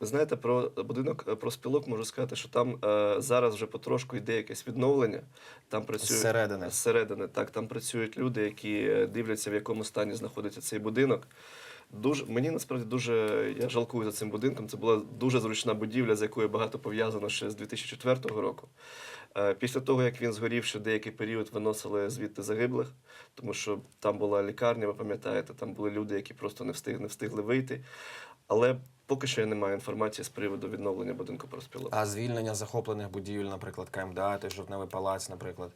Ви знаєте, про будинок е, про спілок можу сказати, що там е, зараз вже потрошку йде якесь відновлення. Там працюють Зсередини. зсередини. Так, там працюють люди, які е, дивляться, в якому стані знаходиться цей будинок. Дуже мені насправді дуже я жалкую за цим будинком. Це була дуже зручна будівля, з якою багато пов'язано ще з 2004 року. Е, Після того, як він згорів, ще деякий період виносили звідти загиблих, тому що там була лікарня, ви пам'ятаєте, там були люди, які просто не встигли, не встигли вийти. Але поки що я не маю інформації з приводу відновлення будинку профспілок. А звільнення захоплених будівель, наприклад, КМДА, той Жовтневий палац, наприклад,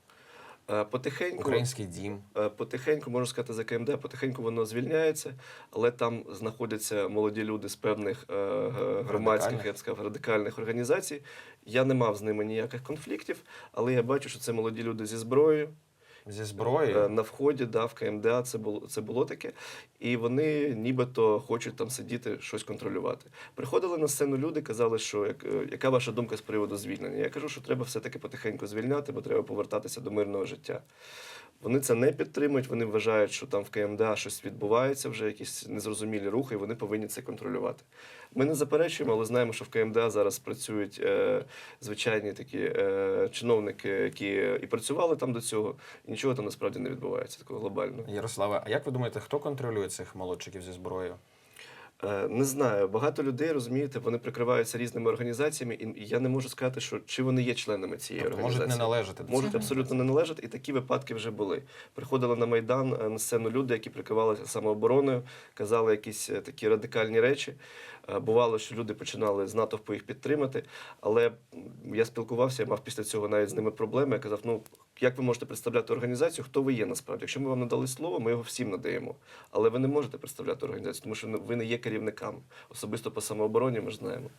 Е, Потихеньку Український дім. Е, Потихеньку, можна сказати, за КМД, потихеньку воно звільняється, але там знаходяться молоді люди з певних е, громадських, я б сказав, радикальних організацій. Я не мав з ними ніяких конфліктів, але я бачу, що це молоді люди зі зброєю. Зі Е, зброєю. На вході да, в КМДА це було, це було таке. І вони нібито хочуть там сидіти, щось контролювати. Приходили на сцену люди, казали, що як, е, яка ваша думка з приводу звільнення? Я кажу, що треба все-таки потихеньку звільняти, бо треба повертатися до мирного життя. Вони це не підтримують, вони вважають, що там в КМДА щось відбувається, вже якісь незрозумілі рухи, і вони повинні це контролювати. Ми не заперечуємо, але знаємо, що в КМДА зараз працюють е, звичайні такі е, чиновники, які і працювали там до цього, і нічого там насправді не відбувається такого глобального. Ярославе, а як ви думаєте, хто контролює цих молодчиків зі зброєю? Е, Не знаю, багато людей розумієте, вони прикриваються різними організаціями, і я не можу сказати, що чи вони є членами цієї Тобто організації. можуть не належати до Можуть абсолютно не належати, і такі випадки вже були. Приходили на майдан е, на сцену люди, які прикривалися самообороною, казали якісь е, такі радикальні речі. Бувало, що люди починали з натовпу їх підтримати. Але я спілкувався, я мав після цього навіть з ними проблеми. Я казав: ну як ви можете представляти організацію, хто ви є насправді? Якщо ми вам надали слово, ми його всім надаємо. Але ви не можете представляти організацію, тому що ви не є керівниками. Особисто по самообороні ми ж знаємо.